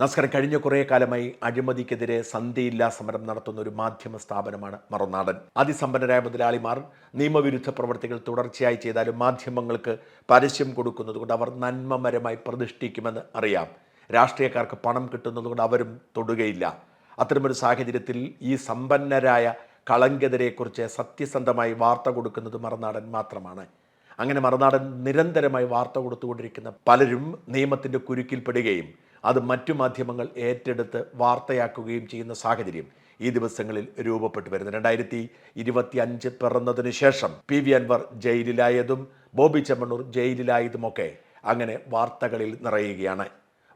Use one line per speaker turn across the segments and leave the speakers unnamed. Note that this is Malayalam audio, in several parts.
നമസ്കാരം. കഴിഞ്ഞ കുറേ കാലമായി അഴിമതിക്കെതിരെ സന്ധിയില്ലാ സമരം നടത്തുന്ന ഒരു മാധ്യമ സ്ഥാപനമാണ് മറുനാടൻ അതിസമ്പന്നരായ മുതലാളിമാർ നിയമവിരുദ്ധ പ്രവർത്തികൾ തുടർച്ചയായി ചെയ്താലും മാധ്യമങ്ങൾക്ക് പരസ്യം കൊടുക്കുന്നതുകൊണ്ട് അവർ നന്മമരമായി പ്രതിഷ്ഠിക്കുമെന്ന് അറിയാം. രാഷ്ട്രീയക്കാർക്ക് പണം കിട്ടുന്നതുകൊണ്ട് അവരും തൊടുകയില്ല. അത്തരമൊരു സാഹചര്യത്തിൽ ഈ സമ്പന്നരായ കളങ്കെതിരെക്കുറിച്ച് സത്യസന്ധമായി വാർത്ത കൊടുക്കുന്നത് മറുനാടൻ മാത്രമാണ്. അങ്ങനെ മറുനാടൻ നിരന്തരമായി വാർത്ത കൊടുത്തുകൊണ്ടിരിക്കുന്ന പലരും നിയമത്തിന്റെ കുരുക്കിൽപ്പെടുകയും അത് മറ്റു മാധ്യമങ്ങൾ ഏറ്റെടുത്ത് വാർത്തയാക്കുകയും ചെയ്യുന്ന സാഹചര്യം ഈ ദിവസങ്ങളിൽ രൂപപ്പെട്ടു വരുന്നു. രണ്ടായിരത്തി ഇരുപത്തി അഞ്ച് പിറന്നതിന് ശേഷം പി വി അൻവർ ജയിലിലായതും ബോബി ചെമ്മണ്ണൂർ ജയിലിലായതുമൊക്കെ അങ്ങനെ വാർത്തകളിൽ നിറയുകയാണ്.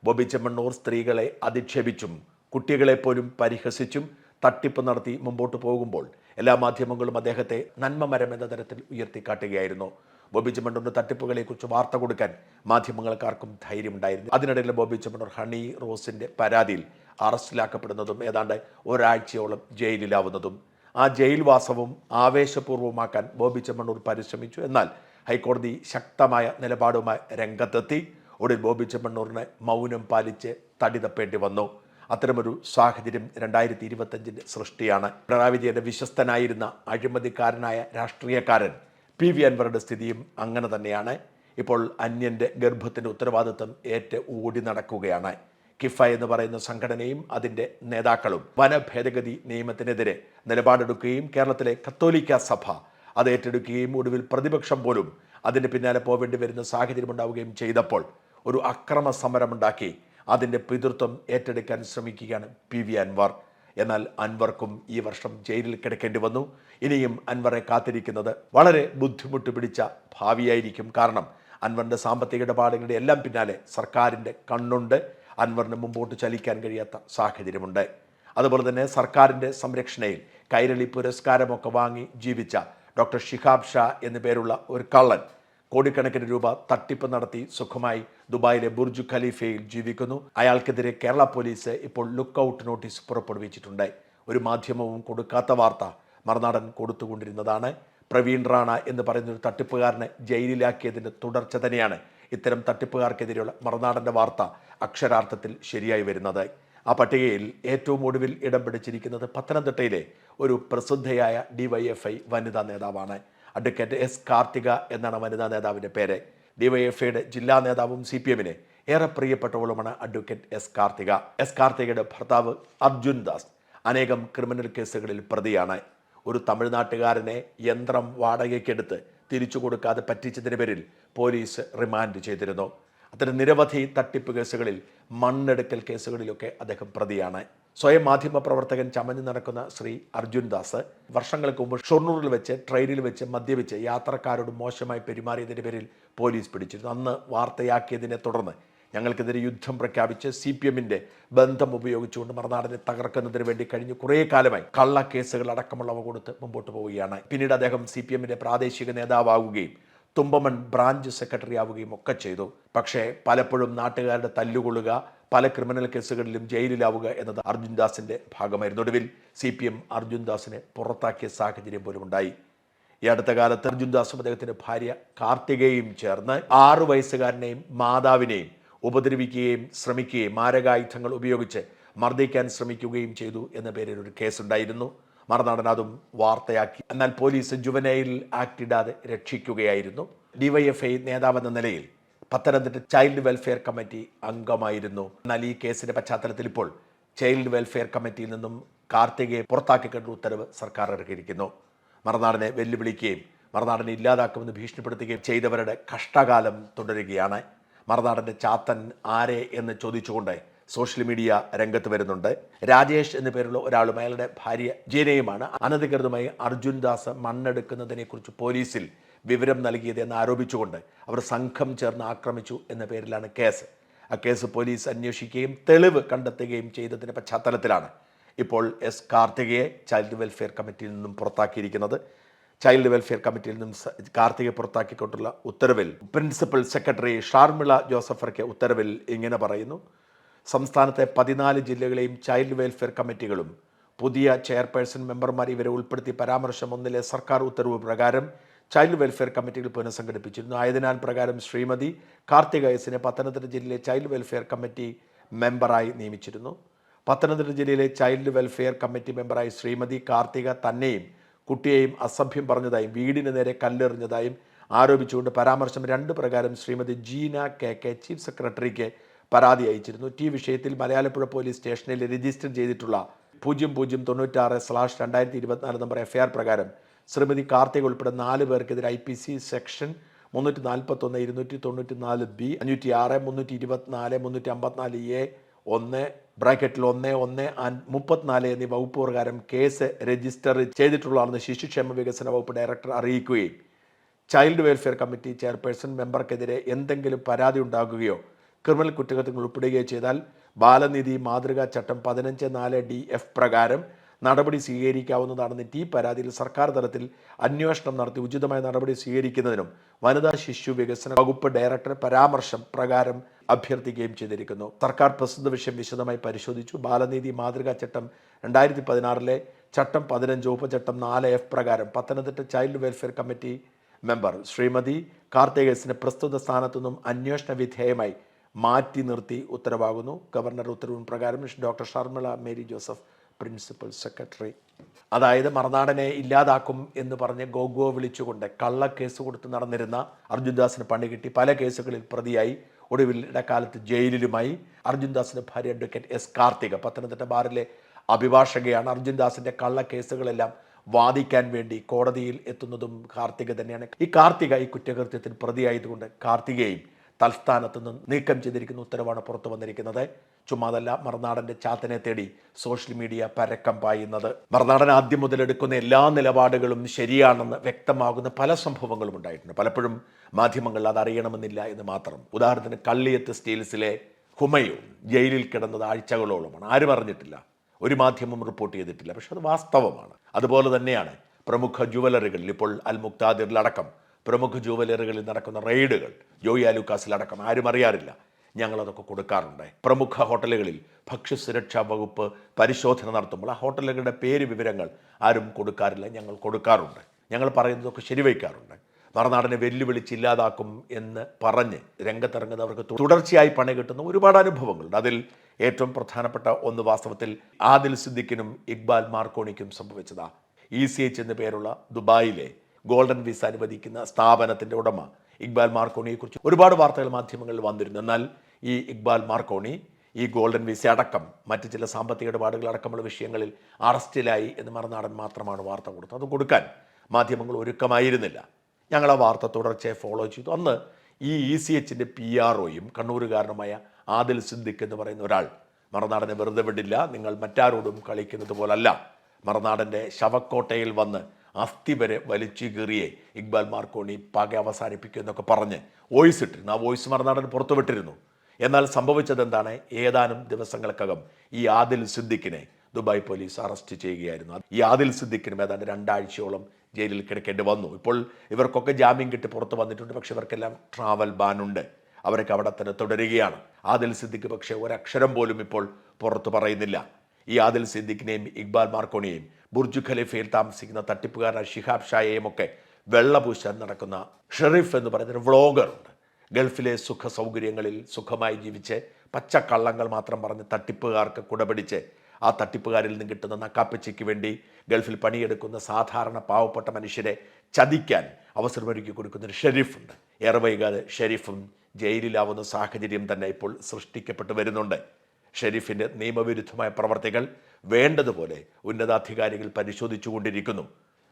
ബോബി ചെമ്മണ്ണൂർ സ്ത്രീകളെ അധിക്ഷേപിച്ചും കുട്ടികളെപ്പോലും പരിഹസിച്ചും തട്ടിപ്പ് നടത്തി മുമ്പോട്ട് പോകുമ്പോൾ എല്ലാ മാധ്യമങ്ങളും അദ്ദേഹത്തെ നന്മമരം എന്ന തരത്തിൽ ഉയർത്തിക്കാട്ടുകയായിരുന്നു. ബോബി ചെമ്മണ്ണൂരിന്റെ തട്ടിപ്പുകളെക്കുറിച്ച് വാർത്ത കൊടുക്കാൻ മാധ്യമങ്ങൾക്കാർക്കും ധൈര്യമുണ്ടായിരുന്നു. അതിനിടയിൽ ബോബി ചെമ്മണ്ണൂർ ഹണി റോസിന്റെ പരാതിയിൽ അറസ്റ്റിലാക്കപ്പെടുന്നതും ഏതാണ്ട് ഒരാഴ്ചയോളം ജയിലിലാവുന്നതും ആ ജയിൽവാസവും ആവേശപൂർവമാക്കാൻ ബോബി ചെമ്മണ്ണൂർ പരിശ്രമിച്ചു. എന്നാൽ ഹൈക്കോടതി ശക്തമായ നിലപാടുമായി രംഗത്തെത്തി. ഒടുവിൽ ബോബി ചെമ്മണ്ണൂറിന് മൗനം പാലിച്ച് തടി തപ്പേണ്ടി വന്നു. അത്തരമൊരു സാഹചര്യം രണ്ടായിരത്തി ഇരുപത്തഞ്ചിന്റെ സൃഷ്ടിയാണ്. പിണറായി വിജയന്റെ വിശ്വസ്തനായിരുന്ന അഴിമതിക്കാരനായ രാഷ്ട്രീയക്കാരൻ പി വി അൻവറുടെ സ്ഥിതിയും അങ്ങനെ തന്നെയാണ്. ഇപ്പോൾ അന്യന്റെ ഗർഭത്തിന്റെ ഉത്തരവാദിത്വം ഏറ്റ് ഓടി നടക്കുകയാണ്. കിഫ എന്ന് പറയുന്ന സംഘടനയും അതിന്റെ നേതാക്കളും വനഭേദഗതി നിയമത്തിനെതിരെ നിലപാടെടുക്കുകയും കേരളത്തിലെ കത്തോലിക്ക സഭ അത് ഏറ്റെടുക്കുകയും ഒടുവിൽ പ്രതിപക്ഷം പോലും അതിന് പിന്നാലെ പോവേണ്ടി വരുന്ന സാഹചര്യം ഉണ്ടാവുകയും ചെയ്തപ്പോൾ ഒരു അക്രമ സമരമുണ്ടാക്കി അതിന്റെ പിതൃത്വം ഏറ്റെടുക്കാൻ ശ്രമിക്കുകയാണ് പി വി അൻവർ. എന്നാൽ അൻവർക്കും ഈ വർഷം ജയിലിൽ കിടക്കേണ്ടി വന്നു. ഇനിയും അൻവറെ കാത്തിരിക്കുന്നത് വളരെ ബുദ്ധിമുട്ട് പിടിച്ച ഭാവിയായിരിക്കും. കാരണം അൻവറിന്റെ സാമ്പത്തിക ഇടപാടുകളുടെ എല്ലാം പിന്നാലെ സർക്കാരിന്റെ കണ്ണുണ്ട്. അൻവറിന് മുമ്പോട്ട് ചലിക്കാൻ കഴിയാത്ത സാഹചര്യമുണ്ട്. അതുപോലെ തന്നെ സർക്കാരിന്റെ സംരക്ഷണയിൽ കൈരളി പുരസ്കാരമൊക്കെ വാങ്ങി ജീവിച്ച ഡോക്ടർ ഷിഹാബ് ഷാ എന്നു പേരുള്ള ഒരു കള്ളൻ കോടിക്കണക്കിന് രൂപ തട്ടിപ്പ് നടത്തി സുഖമായി ദുബായിലെ ബുർജ് ഖലീഫയിൽ ജീവിക്കുന്നു. അയാൾക്കെതിരെ കേരള പോലീസ് ഇപ്പോൾ ലുക്ക് ഔട്ട് നോട്ടീസ് പുറപ്പെടുവിച്ചിട്ടുണ്ട്. ഒരു മാധ്യമവും കൊടുക്കാത്ത വാർത്ത മറുനാടൻ കൊടുത്തുകൊണ്ടിരുന്നതാണ്. പ്രവീൺ റാണ എന്ന് പറയുന്നൊരു തട്ടിപ്പുകാരനെ ജയിലിലാക്കിയതിന്റെ തുടർച്ച തന്നെയാണ് ഇത്തരം തട്ടിപ്പുകാർക്കെതിരെയുള്ള മറുനാടന്റെ വാർത്ത അക്ഷരാർത്ഥത്തിൽ ശരിയായി വരുന്നത്. ആ പട്ടികയിൽ ഏറ്റവും ഒടുവിൽ ഇടം പിടിച്ചിരിക്കുന്നത് പത്തനംതിട്ടയിലെ ഒരു പ്രസിദ്ധയായ ഡിവൈഎഫ്ഐ വനിതാ നേതാവാണ്. അഡ്വക്കേറ്റ് എസ് കാർത്തിക എന്നാണ് വനിതാ നേതാവിന്റെ പേര്. ഡിവൈഎഫ്ഐയുടെ ജില്ലാ നേതാവും സി പി എമ്മിന് ഏറെ പ്രിയപ്പെട്ടവളുമാണ് അഡ്വക്കേറ്റ് എസ് കാർത്തിക. എസ് കാർത്തികയുടെ ഭർത്താവ് അർജുൻ ദാസ് അനേകം ക്രിമിനൽ കേസുകളിൽ പ്രതിയാണ്. ഒരു തമിഴ്നാട്ടുകാരനെ യന്ത്രം വാടകയ്ക്കെടുത്ത് തിരിച്ചു കൊടുക്കാതെ പറ്റിച്ചതിന് പേരിൽ പോലീസ് റിമാൻഡ് ചെയ്തിരുന്നു. അത്തരം നിരവധി തട്ടിപ്പ് കേസുകളിൽ മണ്ണെടുക്കൽ കേസുകളിലൊക്കെ അദ്ദേഹം പ്രതിയാണ്. സ്വയം മാധ്യമ പ്രവർത്തകൻ ചമഞ്ഞു നടക്കുന്ന ശ്രീ അർജുൻ ദാസ് വർഷങ്ങൾക്ക് മുമ്പ് ഷൊർണൂറിൽ വെച്ച് ട്രെയിനിൽ വെച്ച് മദ്യപിച്ച് യാത്രക്കാരോട് മോശമായി പെരുമാറിയതിന്റെ പേരിൽ പോലീസ് പിടിച്ചിരുന്നു. അന്ന് വാർത്തയാക്കിയതിനെ തുടർന്ന് ഞങ്ങൾക്കെതിരെ യുദ്ധം പ്രഖ്യാപിച്ച് സി പി എമ്മിന്റെ ബന്ധം ഉപയോഗിച്ചുകൊണ്ട് മറുനാടിനെ തകർക്കുന്നതിന് വേണ്ടി കഴിഞ്ഞ് കുറേ കാലമായി കള്ളക്കേസുകൾ അടക്കമുള്ളവ കൊടുത്ത് മുമ്പോട്ട് പോവുകയാണ്. പിന്നീട് അദ്ദേഹം സി പി എമ്മിന്റെ പ്രാദേശിക നേതാവാകുകയും തുമ്പമൺ ബ്രാഞ്ച് സെക്രട്ടറി ആവുകയും ഒക്കെ ചെയ്തു. പക്ഷേ പലപ്പോഴും നാട്ടുകാരുടെ തല്ലുകൊള്ളുക പല ക്രിമിനൽ കേസുകളിലും ജയിലിലാവുക എന്നത് അർജുൻ ദാസിന്റെ ഭാഗമായിരുന്നു. ഒടുവിൽ സി പി എം അർജുൻ ദാസിനെ പുറത്താക്കിയ സാഹചര്യം പോലും ഉണ്ടായി. ഈ അടുത്ത കാലത്ത് അർജുൻ ദാസും അദ്ദേഹത്തിന്റെ ഭാര്യ കാർത്തികയും ചേർന്ന് ആറു വയസ്സുകാരനെയും മാതാവിനെയും ഉപദ്രവിക്കുകയും ശ്രമിക്കുകയും മാരകായുധങ്ങൾ ഉപയോഗിച്ച് മർദ്ദിക്കാൻ ശ്രമിക്കുകയും ചെയ്തു എന്ന പേരിൽ ഒരു കേസുണ്ടായിരുന്നു മറുനാടൻ അതും വാർത്തയാക്കി. എന്നാൽ പോലീസ് ജുവനൈൽ ആക്ട് ഇടാതെ രക്ഷിക്കുകയായിരുന്നു. ഡിവൈഎഫ്ഐ നേതാവെന്ന നിലയിൽ പത്തനംതിട്ട ചൈൽഡ് വെൽഫെയർ കമ്മിറ്റി അംഗമായിരുന്നു. എന്നാൽ ഈ കേസിന്റെ പശ്ചാത്തലത്തിൽ ഇപ്പോൾ ചൈൽഡ് വെൽഫെയർ കമ്മിറ്റിയിൽ നിന്നും കാർത്തികയെ പുറത്താക്കിക്കേണ്ട ഉത്തരവ് സർക്കാർ ഇറക്കിയിരിക്കുന്നു. മറുനാടിനെ വെല്ലുവിളിക്കുകയും മറുനാടിനെ ഇല്ലാതാക്കുമെന്ന് ഭീഷണിപ്പെടുത്തുകയും ചെയ്തവരുടെ കഷ്ടകാലം തുടരുകയാണ്. മറുനാടന്റെ ചാത്തൻ ആരെ എന്ന് ചോദിച്ചുകൊണ്ട് സോഷ്യൽ മീഡിയ രംഗത്ത് വരുന്നുണ്ട്. രാജേഷ് എന്ന പേരുള്ള ഒരാളും അയാളുടെ ഭാര്യ ജീനയുമാണ് അനധികൃതമായി അർജുൻ ദാസ് മണ്ണെടുക്കുന്നതിനെക്കുറിച്ച് പോലീസിൽ വിവരം നൽകിയത് എന്ന് ആരോപിച്ചുകൊണ്ട് അവർ സംഘം ചേർന്ന് ആക്രമിച്ചു എന്ന പേരിലാണ് കേസ്. ആ കേസ് പോലീസ് അന്വേഷിക്കുകയും തെളിവ് കണ്ടെത്തുകയും ചെയ്തതിന്റെ പശ്ചാത്തലത്തിലാണ് ഇപ്പോൾ എസ് കാർത്തികയെ ചൈൽഡ് വെൽഫെയർ കമ്മിറ്റിയിൽ നിന്നും പുറത്താക്കിയിരിക്കുന്നത്. ചൈൽഡ് വെൽഫെയർ കമ്മിറ്റിയിൽ നിന്നും കാർത്തിക പുറത്താക്കിക്കൊണ്ടുള്ള ഉത്തരവിൽ പ്രിൻസിപ്പൽ സെക്രട്ടറി ഷാർമിള ജോസഫർക്ക് ഉത്തരവിൽ ഇങ്ങനെ പറയുന്നു. സംസ്ഥാനത്തെ പതിനാല് ജില്ലകളെയും ചൈൽഡ് വെൽഫെയർ കമ്മിറ്റികളും പുതിയ ചെയർപേഴ്സൺ മെമ്പർമാർ ഇവരെ ഉൾപ്പെടുത്തി പരാമർശം ഒന്നിലെ സർക്കാർ ഉത്തരവ് പ്രകാരം ചൈൽഡ് വെൽഫെയർ കമ്മിറ്റികൾ പുനഃസംഘടിപ്പിച്ചിരുന്നു. ആയതിനാൽ പ്രകാരം ശ്രീമതി കാർത്തിക എസിനെ പത്തനംതിട്ട ജില്ലയിലെ ചൈൽഡ് വെൽഫെയർ കമ്മിറ്റി മെമ്പറായി നിയമിച്ചിരുന്നു. പത്തനംതിട്ട ജില്ലയിലെ ചൈൽഡ് വെൽഫെയർ കമ്മിറ്റി മെമ്പറായി ശ്രീമതി കാർത്തിക തന്നെയും കുട്ടിയെയും അസഭ്യം പറഞ്ഞതായും വീടിന് നേരെ കല്ലെറിഞ്ഞതായും ആരോപിച്ചുകൊണ്ട് പരാമർശം രണ്ട് പ്രകാരം Shrimati Jeena K K chief സെക്രട്ടറിക്ക് പരാതി അയച്ചിരുന്നു. ടി വിഷയത്തിൽ മലയാളപ്പുഴ പോലീസ് സ്റ്റേഷനിൽ രജിസ്റ്റർ ചെയ്തിട്ടുള്ള പൂജ്യം പൂജ്യം തൊണ്ണൂറ്റാറ് സ്ലാഷ് രണ്ടായിരത്തി ഇരുപത്തിനാല് നമ്പർ എഫ്ഐആർ പ്രകാരം ശ്രീമതി കാർത്തിക് ഉൾപ്പെടെ നാല് പേർക്കെതിരെ ഐ പി സി സെക്ഷൻ മുന്നൂറ്റി നാൽപ്പത്തൊന്ന് ഇരുന്നൂറ്റി തൊണ്ണൂറ്റി നാല് ബി അഞ്ഞൂറ്റി ആറ് മുന്നൂറ്റി ഇരുപത്തിനാല് മുന്നൂറ്റി അമ്പത്തിനാല് എ ഒന്ന് ബ്രാക്കറ്റിൽ ഒന്ന് ഒന്ന് മുപ്പത്തിനാല് എന്നീ വകുപ്പ് പ്രകാരം കേസ് രജിസ്റ്റർ ചെയ്തിട്ടുള്ളതാണെന്ന് ശിശുക്ഷേമ വികസന വകുപ്പ് ഡയറക്ടർ അറിയിക്കുകയും ചൈൽഡ് വെൽഫെയർ കമ്മിറ്റി ചെയർപേഴ്സൺ മെമ്പർക്കെതിരെ എന്തെങ്കിലും പരാതി ഉണ്ടാകുകയോ ക്രിമിനൽ കുറ്റകൃത്യങ്ങൾ ഉൾപ്പെടുകയോ ചെയ്താൽ ബാലനിധി മാതൃകാ ചട്ടം പതിനഞ്ച് നാല് ഡി എഫ് പ്രകാരം നടപടി സ്വീകരിക്കാവുന്നതാണെന്ന് ടി പരാതിയിൽ സർക്കാർ തലത്തിൽ അന്വേഷണം നടത്തി ഉചിതമായ നടപടി സ്വീകരിക്കുന്നതിനും വനിതാ ശിശു വികസന വകുപ്പ് ഡയറക്ടർ പരാമർശം പ്രകാരം അഭ്യർത്ഥിക്കുകയും ചെയ്തിരിക്കുന്നു. സർക്കാർ പ്രസ്തുത വിഷയം വിശദമായി പരിശോധിച്ചു. ബാലനീതി മാതൃകാ ചട്ടം രണ്ടായിരത്തി പതിനാറിലെ ചട്ടം പതിനഞ്ച് ഉപചട്ടം നാല് എഫ് പ്രകാരം Pathanamthitta child welfare committee member Shrimati കാർത്തികേസിനെ പ്രസ്തുത സ്ഥാനത്തു നിന്നും അന്വേഷണ വിധേയമായി മാറ്റി നിർത്തി ഉത്തരവാകുന്നു. ഗവർണർ ഉത്തരവിൻ പ്രകാരം doctor Sharmila Mary Joseph principal secretary. അതായത് മറുനാടനെ ഇല്ലാതാക്കും എന്ന് പറഞ്ഞ് ഗോഗോ വിളിച്ചുകൊണ്ട് കള്ളക്കേസ് കൊടുത്ത് നടന്നിരുന്ന അർജുൻദാസിന് പണി കിട്ടി. പല കേസുകളിൽ പ്രതിയായി. ഒടുവിൽ ഇടക്കാലത്ത് ജയിലിലുമായി. അർജുൻദാസിന്റെ ഭാര്യ അഡ്വക്കേറ്റ് എസ് കാർത്തിക പത്തനംതിട്ട ബാറിലെ അഭിഭാഷകയാണ്. അർജുൻദാസിന്റെ കള്ളക്കേസുകളെല്ലാം വാദിക്കാൻ വേണ്ടി കോടതിയിൽ എത്തുന്നതും കാർത്തിക തന്നെയാണ്. ഈ കാർത്തിക ഈ കുറ്റകൃത്യത്തിൽ പ്രതിയായതുകൊണ്ട് കാർത്തികയും തൽസ്ഥാനത്ത് നിന്ന് നീക്കം ചെയ്തിരിക്കുന്ന ഉത്തരവാണ് പുറത്തു വന്നിരിക്കുന്നത്. ചുമ്മാതല്ല മറുനാടന്റെ ചാത്തനെ തേടി സോഷ്യൽ മീഡിയ പരക്കം പായുന്നത്. മറുനാടൻ ആദ്യം മുതലെടുക്കുന്ന എല്ലാ നിലപാടുകളും ശരിയാണെന്ന് വ്യക്തമാകുന്ന പല സംഭവങ്ങളും ഉണ്ടായിട്ടുണ്ട്. പലപ്പോഴും മാധ്യമങ്ങൾ അത് അറിയണമെന്നില്ല എന്ന് മാത്രം. ഉദാഹരണത്തിന് കള്ളിയത്ത് സ്റ്റീൽസിലെ ഹുമയൂൺ ജയിലിൽ കിടന്നത് ആഴ്ചകളോളമാണ്. ആരും അറിഞ്ഞിട്ടില്ല. ഒരു മാധ്യമം റിപ്പോർട്ട് ചെയ്തിട്ടില്ല. പക്ഷെ അത് വാസ്തവമാണ്. അതുപോലെ തന്നെയാണ് പ്രമുഖ ജുവലറികളിൽ ഇപ്പോൾ അൽ മുക്താദിറിലടക്കം പ്രമുഖ ജുവലറികളിൽ നടക്കുന്ന റെയ്ഡുകൾ. ജോയി ആലുക്കാസിലടക്കം ആരും അറിയാറില്ല. ഞങ്ങളതൊക്കെ കൊടുക്കാറുണ്ട്. പ്രമുഖ ഹോട്ടലുകളിൽ ഭക്ഷ്യസുരക്ഷാ വകുപ്പ് പരിശോധന നടത്തുമ്പോൾ ആ ഹോട്ടലുകളുടെ പേര് വിവരങ്ങൾ ആരും കൊടുക്കാറില്ല. ഞങ്ങൾ കൊടുക്കാറുണ്ട്. ഞങ്ങൾ പറയുന്നതൊക്കെ ശരിവയ്ക്കാറുണ്ട്. മറുനാടിനെ വെല്ലുവിളിച്ച് ഇല്ലാതാക്കും എന്ന് പറഞ്ഞ് രംഗത്തിറങ്ങുന്നവർക്ക് തുടർച്ചയായി പണി കിട്ടുന്ന ഒരുപാട് അനുഭവങ്ങളുണ്ട്. അതിൽ ഏറ്റവും പ്രധാനപ്പെട്ട ഒന്ന് വാസ്തവത്തിൽ ആദിൽ സിദ്ദിഖിനും ഇക്ബാൽ മാർക്കോണിക്കും സംഭവിച്ചതാ. ഇ സി എച്ച് എന്ന പേരുള്ള ദുബായിലെ ഗോൾഡൻ വിസ അനുവദിക്കുന്ന സ്ഥാപനത്തിന്റെ ഉടമ ഇക്ബാൽ മാർക്കോണിയെക്കുറിച്ച് ഒരുപാട് വാർത്തകൾ മാധ്യമങ്ങളിൽ വന്നിരുന്നു. എന്നാൽ ഈ ഇക്ബാൽ മാർക്കോണി ഈ ഗോൾഡൻ വിസ അടക്കം മറ്റ് ചില സാമ്പത്തിക ഇടപാടുകൾ അടക്കമുള്ള വിഷയങ്ങളിൽ അറസ്റ്റിലായി എന്ന് മറുനാടൻ മാത്രമാണ് വാർത്ത കൊടുത്തത്. അത് കൊടുക്കാൻ മാധ്യമങ്ങൾ ഒരുക്കമായിരുന്നില്ല. ഞങ്ങൾ ആ വാർത്ത തുടർച്ചയായി ഫോളോ ചെയ്തു. അന്ന് ഈ ഇ സി എച്ചിന്റെ പി ആർ ഒയും കണ്ണൂരുകാരനുമായ ആദിൽ സിദ്ദിഖ് എന്ന് പറയുന്ന ഒരാൾ മറുനാടനെ വെറുതെ വിടില്ല നിങ്ങൾ മറ്റാരോടും കളിക്കുന്നത് പോലല്ല. മറുനാടന്റെ ശവക്കോട്ടയിൽ വന്ന് അസ്ഥി വരെ വലിച്ചു കീറിയെ ഇക്ബാൽ മാർക്കോണി പക അവസാനിപ്പിക്കും എന്നൊക്കെ പറഞ്ഞ് വോയിസ് ഇട്ടിരുന്നു. ആ വോയിസ് മറുനാടൻ പുറത്തുവിട്ടിരുന്നു എന്നാൽ സംഭവിച്ചത് എന്താണ് ഏതാനും ദിവസങ്ങൾക്കകം ഈ ആദിൽ സിദ്ദിഖിനെ ദുബായ് പോലീസ് അറസ്റ്റ് ചെയ്യുകയായിരുന്നു. ഈ ആദിൽ സിദ്ദിഖിനും ഏതാണ്ട് രണ്ടാഴ്ചയോളം ജയിലിൽ കിടക്കേണ്ടി വന്നു. ഇപ്പോൾ ഇവർക്കൊക്കെ ജാമ്യം കിട്ടി പുറത്ത് വന്നിട്ടുണ്ട്. പക്ഷേ ഇവർക്കെല്ലാം ട്രാവൽ ഉണ്ട്. അവരൊക്കെ അവിടെ തന്നെ തുടരുകയാണ്. ആദിൽ സിദ്ദിഖ് പക്ഷേ ഒരക്ഷരം പോലും ഇപ്പോൾ പുറത്തു പറയുന്നില്ല. ഈ ആദിൽ സിദ്ദിഖിനെയും ഇക്ബാൽ മാർക്കോണിയെയും ബുർജു ഖലീഫയിൽ താമസിക്കുന്ന തട്ടിപ്പുകാരനായ ഷിഹാബ് ഷായെയും ഒക്കെ വെള്ളപൂശാൻ നടക്കുന്ന ഷെറീഫ് എന്ന് പറയുന്നൊരു വ്ളോഗറുണ്ട് ഗൾഫിലെ സുഖ സൗകര്യങ്ങളിൽ സുഖമായി ജീവിച്ച് പച്ചക്കള്ളങ്ങൾ മാത്രം പറഞ്ഞ് തട്ടിപ്പുകാർക്ക് കുടപിടിച്ച് ആ തട്ടിപ്പുകാരിൽ നിന്ന് കിട്ടുന്ന നക്കാപ്പച്ചയ്ക്ക് വേണ്ടി ഗൾഫിൽ പണിയെടുക്കുന്ന സാധാരണ പാവപ്പെട്ട മനുഷ്യരെ ചതിക്കാൻ അവസരമൊരുക്കി കൊടുക്കുന്ന ഒരു ഷെരീഫുണ്ട് ഏറെ വൈകാതെ ഷെരീഫും ജയിലിലാവുന്ന സാഹചര്യം തന്നെ ഇപ്പോൾ സൃഷ്ടിക്കപ്പെട്ടു വരുന്നുണ്ട്. ഷെരീഫിന്റെ നിയമവിരുദ്ധമായ പ്രവർത്തികൾ വേണ്ടതുപോലെ ഉന്നതാധികാരികൾ പരിശോധിച്ചുകൊണ്ടിരിക്കുന്നു.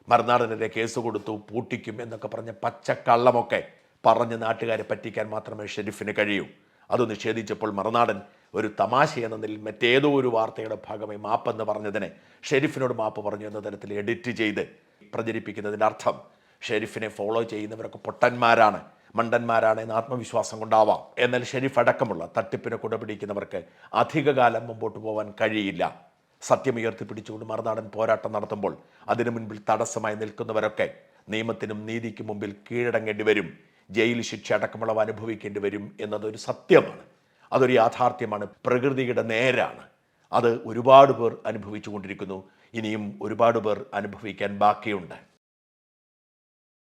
മറുനാടനെതിരെ കേസ് കൊടുത്തു പൂട്ടിക്കും എന്നൊക്കെ പറഞ്ഞ പച്ചക്കള്ളമൊക്കെ പറഞ്ഞ് നാട്ടുകാരെ പറ്റിക്കാൻ മാത്രമേ ഷെരീഫിന് കഴിയൂ. അത് നിഷേധിച്ചപ്പോൾ മറുനാടൻ ഒരു തമാശ എന്ന നിലയിൽ മറ്റേതോ ഒരു വാർത്തയുടെ ഭാഗമായി മാപ്പെന്ന് പറഞ്ഞതിനെ ഷെരീഫിനോട് മാപ്പ് പറഞ്ഞു എന്ന തരത്തിൽ എഡിറ്റ് ചെയ്ത് പ്രചരിപ്പിക്കുന്നതിന്റെ അർത്ഥം ഷെരീഫിനെ ഫോളോ ചെയ്യുന്നവരൊക്കെ പൊട്ടന്മാരാണ്. മണ്ടന്മാരാണ് എന്ന ആത്മവിശ്വാസം കൊണ്ടാവാം. എന്നാൽ ഷെരീഫ് അടക്കമുള്ള തട്ടിപ്പിനെ കുടപിടിക്കുന്നവർക്ക് അധികകാലം മുമ്പോട്ട് പോകാൻ കഴിയില്ല. സത്യം ഉയർത്തിപ്പിടിച്ചുകൊണ്ട് മറുനാടൻ പോരാട്ടം നടത്തുമ്പോൾ അതിനു മുൻപിൽ തടസ്സമായി നിൽക്കുന്നവരൊക്കെ നിയമത്തിനും നീതിക്കും മുമ്പിൽ കീഴടങ്ങേണ്ടി വരും. ജയിൽ ശിക്ഷ അടക്കമുള്ളവ അനുഭവിക്കേണ്ടി വരും എന്നതൊരു സത്യമാണ്. അതൊരു യാഥാർത്ഥ്യമാണ്. പ്രകൃതിയുടെ നേരാണ്. അത് ഒരുപാട് പേർ അനുഭവിച്ചു കൊണ്ടിരിക്കുന്നു ഇനിയും ഒരുപാട് പേർ അനുഭവിക്കാൻ ബാക്കിയുണ്ട്.